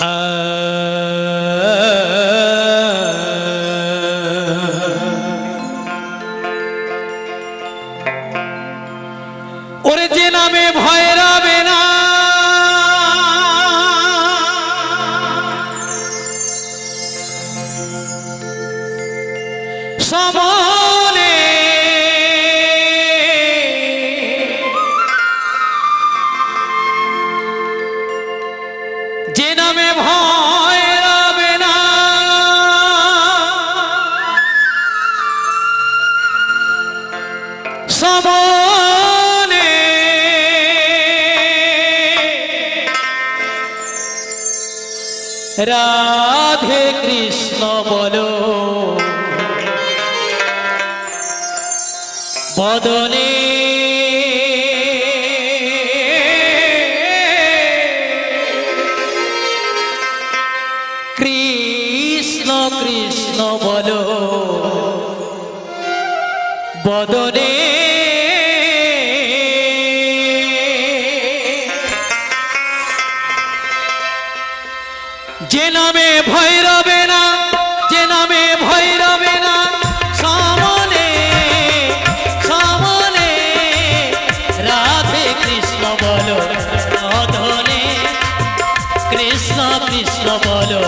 Uh... সমনে Radhe Krishna বলো। বদনে। কৃষ্ণ কৃষ্ণ বলো। বদনে। নামে ভয় রবে না, যে নামে ভয় রবে না, সামনে সামনে, রাধে কৃষ্ণ বলো কৃষ্ণ কৃষ্ণ বলো।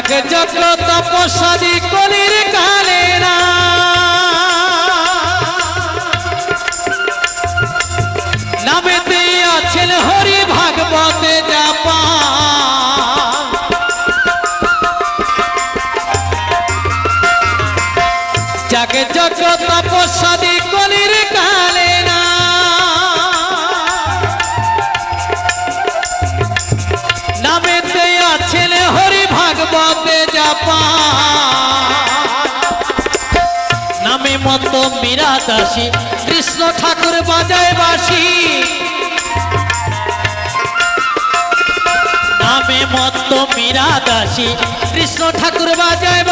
যাকে যত তপস্যাদি কলির কালে না নামে মত মীরা দাসী কৃষ্ণ ঠাকুর বাজায় বাসি নামে মত মীরা দাসী কৃষ্ণ ঠাকুর বাজায়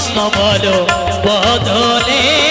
কৃষ্ণ বলো বদনে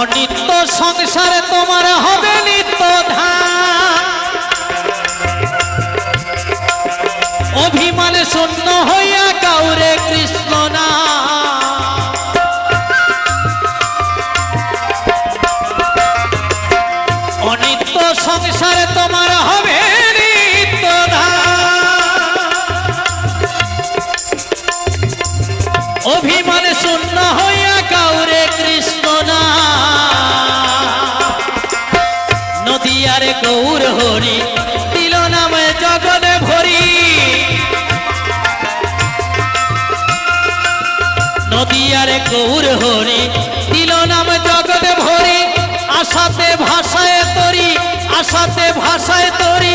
অনিত্য সংসারে তোমার হবে নিত্য অভিমানে শূন্য হইয়া কাউরে কৃষ্ণ না। অনিত্য সংসারে তোমার হবে নদিয়ারে গৌর হরি, দিল নামে জগনে ভরি। নদিয়ারে গৌর হরি, দিল নামে জগতে ভরি। আশাতে ভাষায় তরি, আশাতে ভাষায় তরি।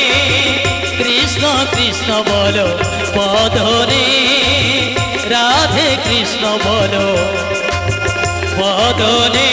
বদনে রাধে কৃষ্ণ বলো বদনে